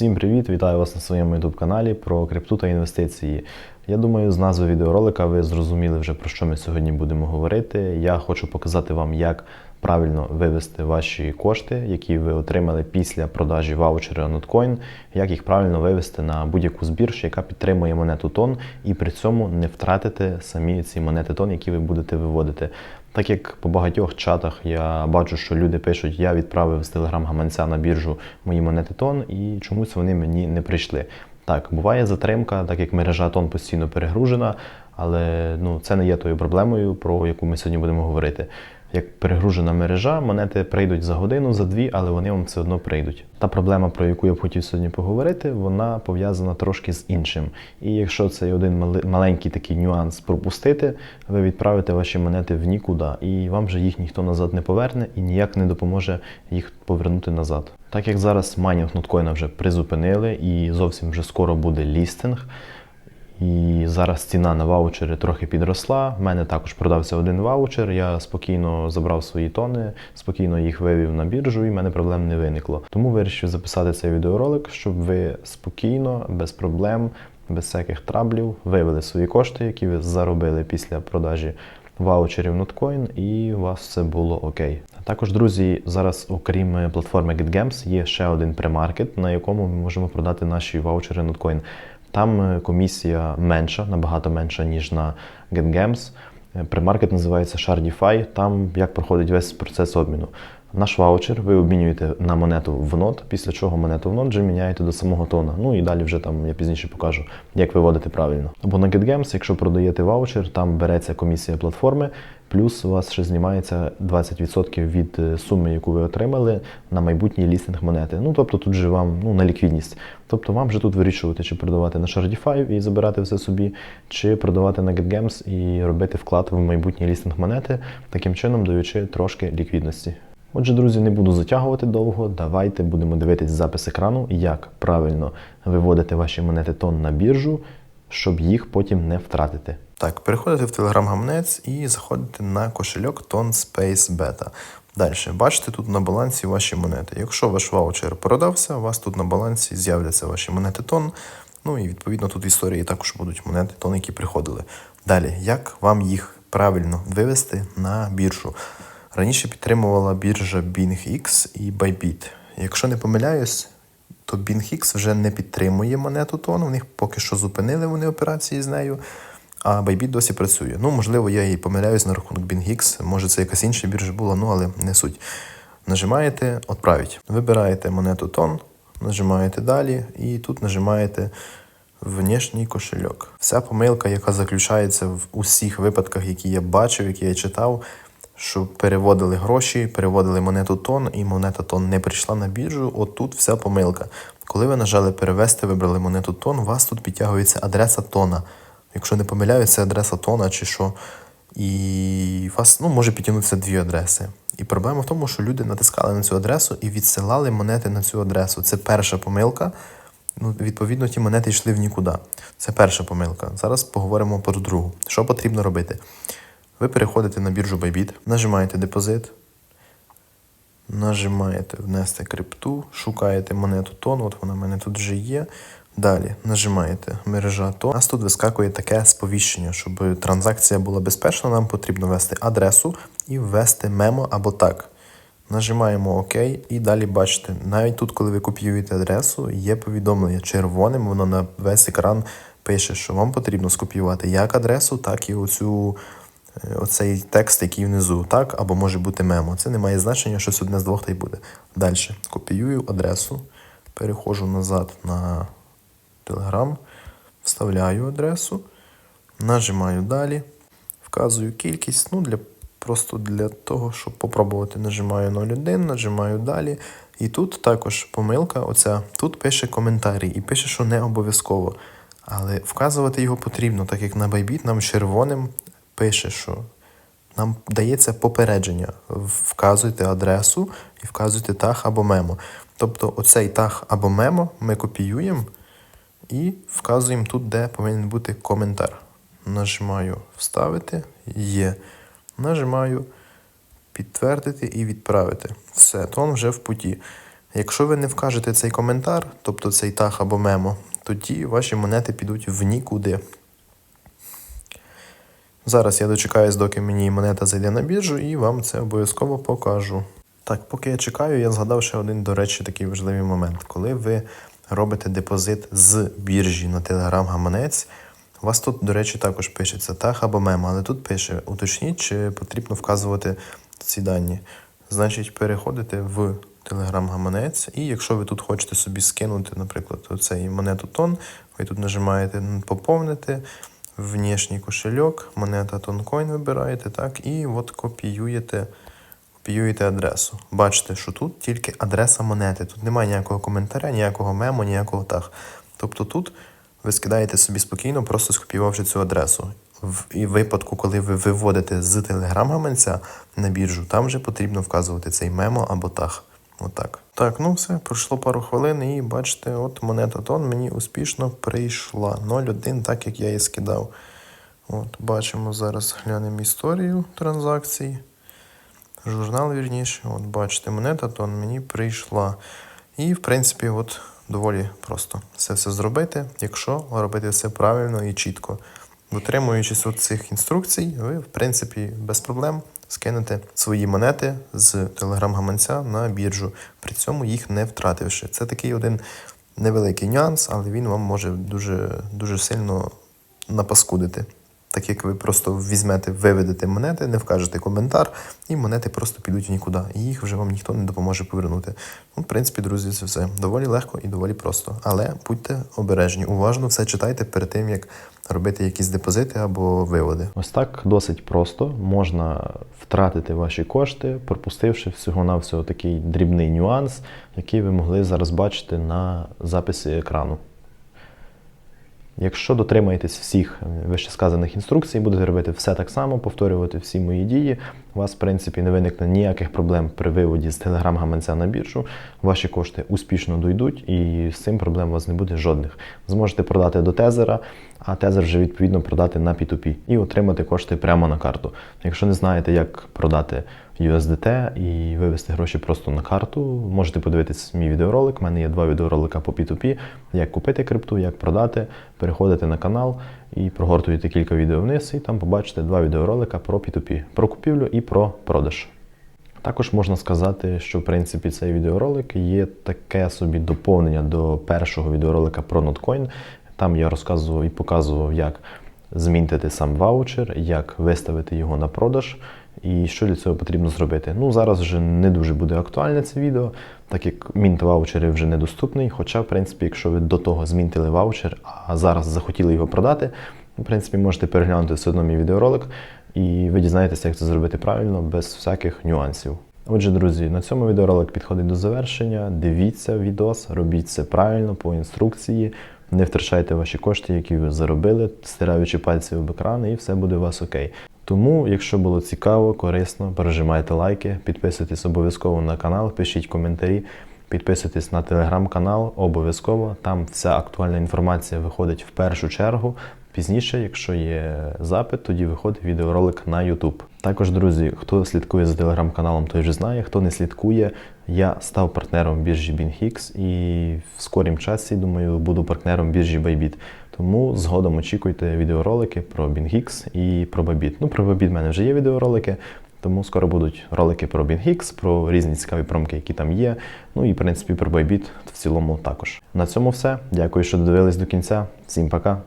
Всім привіт! Вітаю вас на своєму youtube каналі про крипту та інвестиції. Я думаю, з назви відеоролика ви зрозуміли вже про що ми сьогодні будемо говорити. Я хочу показати вам, як правильно вивести ваші кошти, які ви отримали після продажі ваучера Notcoin, як їх правильно вивести на будь-яку збіржу, яка підтримує монету тон, і при цьому не втратити самі ці монети тон, які ви будете виводити. Так як по багатьох чатах я бачу, що люди пишуть, я відправив з телеграм-гаманця на біржу мої монети тон, і чомусь вони мені не прийшли. Так, буває затримка, так як мережа тон постійно перегружена, але ну, це не є тою проблемою, про яку ми сьогодні будемо говорити. Як перегружена мережа, монети прийдуть за годину, за дві, але вони вам все одно прийдуть. Та проблема, про яку я б хотів сьогодні поговорити, вона пов'язана трошки з іншим. І якщо цей один маленький такий нюанс пропустити, ви відправите ваші монети в нікуди, і вам вже їх ніхто назад не поверне і ніяк не допоможе їх повернути назад. Так як зараз майнінг ноткоїна вже призупинили і зовсім вже скоро буде лістинг. І зараз ціна на ваучери трохи підросла. У мене також продався один ваучер. Я спокійно забрав свої тони, спокійно їх вивів на біржу, і в мене проблем не виникло. Тому вирішив записати цей відеоролик, щоб ви спокійно, без проблем, без всяких траблів вивели свої кошти, які ви заробили після продажі ваучерів Notcoin, і у вас все було окей. Також, друзі, зараз, окрім платформи GetGames, є ще один премаркет, на якому ми можемо продати наші ваучери Notcoin. Там е, комісія менша, набагато менша, ніж на GetGames. Примаркет Премаркет називається Shardify. Там як проходить весь процес обміну. Наш ваучер ви обмінюєте на монету в нот, після чого монету в нот вже міняєте до самого тона. Ну і далі вже там я пізніше покажу, як виводити правильно. Або на GetGames, якщо продаєте ваучер, там береться комісія платформи, плюс у вас ще знімається 20% від е, суми, яку ви отримали на майбутній лістинг монети. Ну тобто тут же вам ну, на ліквідність. Тобто вам вже тут вирішувати, чи продавати на Shardify і забирати все собі, чи продавати на GetGames і робити вклад в майбутній лістинг монети, таким чином даючи трошки ліквідності. Отже, друзі, не буду затягувати довго. Давайте будемо дивитись запис екрану, як правильно виводити ваші монети тон на біржу, щоб їх потім не втратити. Так, переходите в Telegram-гаманець і заходите на кошельок Ton Space Beta. Далі, бачите тут на балансі ваші монети. Якщо ваш ваучер продався, у вас тут на балансі з'являться ваші монети тон. Ну і відповідно тут в історії також будуть монети тон, які приходили. Далі, як вам їх правильно вивести на біржу? Раніше підтримувала біржа BingX і Bybit. Якщо не помиляюсь, то BingX вже не підтримує монету тон. У них поки що зупинили вони операції з нею. А Bybit досі працює. Ну, можливо, я і помиляюсь на рахунок BingX, може це якась інша біржа була, ну але не суть. Нажимаєте Отправить. Вибираєте монету тон, нажимаєте далі, і тут нажимаєте внешній кошельок. Вся помилка, яка заключається в усіх випадках, які я бачив, які я читав, що переводили гроші, переводили монету тон, і монета тон не прийшла на біржу. Отут вся помилка. Коли ви нажали перевести, вибрали монету тон, у вас тут підтягується адреса тона. Якщо не помиляюсь, це адреса тона чи що. І вас ну, може підтягнутися дві адреси. І проблема в тому, що люди натискали на цю адресу і відсилали монети на цю адресу. Це перша помилка. Ну, відповідно, ті монети йшли в нікуди. Це перша помилка. Зараз поговоримо про другу. Що потрібно робити? Ви переходите на біржу Bybit, нажимаєте депозит, нажимаєте внести крипту, шукаєте монету тон, от вона в мене тут вже є. Далі нажимаєте мережа тон. У нас тут вискакує таке сповіщення, щоб транзакція була безпечна, нам потрібно ввести адресу і ввести мемо або так. Нажимаємо ОК і далі бачите, навіть тут, коли ви копіюєте адресу, є повідомлення червоним, воно на весь екран пише, що вам потрібно скопіювати як адресу, так і оцю, оцей текст, який внизу, так, або може бути мемо. Це не має значення, щось одне з двох та й буде. Далі копіюю адресу, переходжу назад на Telegram, вставляю адресу, нажимаю далі, вказую кількість, ну, для Просто для того, щоб попробувати, нажимаю 01, нажимаю далі. І тут також помилка. Оця тут пише коментарі і пише, що не обов'язково. Але вказувати його потрібно, так як на Bybit нам червоним пише, що нам дається попередження. Вказуйте адресу і вказуйте таг або мемо. Тобто оцей таг або мемо ми копіюємо і вказуємо тут, де повинен бути коментар. Нажимаю Вставити. Є. Нажимаю підтвердити і відправити. Все, тон вже в путі. Якщо ви не вкажете цей коментар, тобто цей таг або мемо, тоді ваші монети підуть в нікуди. Зараз я дочекаюсь, доки мені монета зайде на біржу, і вам це обов'язково покажу. Так, поки я чекаю, я згадав ще один, до речі, такий важливий момент. Коли ви робите депозит з біржі на Telegram гаманець, у вас тут, до речі, також пишеться таг або мем, але тут пише: уточніть, чи потрібно вказувати ці дані. Значить, переходите в Telegram гаманець, і якщо ви тут хочете собі скинути, наприклад, оцей монету тон, ви тут нажимаєте поповнити, внешній кошельок, монета тонкоін вибираєте, так, і от копіюєте, копіюєте адресу. Бачите, що тут тільки адреса монети. Тут немає ніякого коментаря, ніякого мемо, ніякого таг. Тобто тут ви скидаєте собі спокійно, просто скопіювавши цю адресу. В і випадку, коли ви виводите з телеграм-гаманця на біржу, там вже потрібно вказувати цей мемо або таг. Отак. Так, ну все, пройшло пару хвилин, і бачите, от монета тон мені успішно прийшла. 0,1, так як я її скидав. От, бачимо зараз, глянемо історію транзакцій. Журнал, вірніше, от бачите, монета тон мені прийшла. І, в принципі, от доволі просто це все зробити, якщо робити все правильно і чітко. Дотримуючись от цих інструкцій, ви, в принципі, без проблем скинете свої монети з телеграм-гаманця на біржу, при цьому їх не втративши. Це такий один невеликий нюанс, але він вам може дуже, дуже сильно напаскудити. Так як ви просто візьмете, виведете монети, не вкажете коментар, і монети просто підуть в нікуди. І їх вже вам ніхто не допоможе повернути. Ну, в принципі, друзі, це все доволі легко і доволі просто. Але будьте обережні, уважно все читайте перед тим, як робити якісь депозити або виводи. Ось так досить просто можна втратити ваші кошти, пропустивши всього-навсього такий дрібний нюанс, який ви могли зараз бачити на записі екрану. Якщо дотримаєтесь всіх вищесказаних інструкцій, будете робити все так само, повторювати всі мої дії, у вас, в принципі, не виникне ніяких проблем при виводі з телеграм-гаманця на біржу. Ваші кошти успішно дойдуть, і з цим проблем у вас не буде жодних. Зможете продати до тезера, а тезер вже відповідно продати на P2P і отримати кошти прямо на карту. Якщо не знаєте, як продати USDT і вивести гроші просто на карту, можете подивитись мій відеоролик. У мене є два відеоролика по P2P, як купити крипту, як продати. Переходите на канал і прогортуєте кілька відео вниз, і там побачите два відеоролика про P2P, про купівлю і про продаж. Також можна сказати, що в принципі цей відеоролик є таке собі доповнення до першого відеоролика про Notcoin. Там я розказував і показував, як змінити сам ваучер, як виставити його на продаж і що для цього потрібно зробити. Ну, зараз вже не дуже буде актуальне це відео, так як мінт ваучери вже недоступний. Хоча, в принципі, якщо ви до того змінтили ваучер, а зараз захотіли його продати, в принципі, можете переглянути все одно мій відеоролик, і ви дізнаєтеся, як це зробити правильно, без всяких нюансів. Отже, друзі, на цьому відеоролик підходить до завершення. Дивіться відос, робіть все правильно по інструкції. Не втрачайте ваші кошти, які ви заробили, стираючи пальці об екран, і все буде у вас окей. Тому, якщо було цікаво, корисно, пережимайте лайки, підписуйтесь обов'язково на канал, пишіть коментарі, підписуйтесь на телеграм-канал, обов'язково. Там вся актуальна інформація виходить в першу чергу. Пізніше, якщо є запит, тоді виходить відеоролик на YouTube. Також, друзі, хто слідкує за телеграм-каналом, той вже знає. Хто не слідкує, я став партнером біржі BingX і в скорім часі, думаю, буду партнером біржі Bybit. Тому згодом очікуйте відеоролики про BingX і про Bybit. Ну, про Bybit в мене вже є відеоролики. Тому скоро будуть ролики про BingX, про різні цікаві промки, які там є. Ну і в принципі про Bybit в цілому також. На цьому все. Дякую, що додивились до кінця. Всім пока.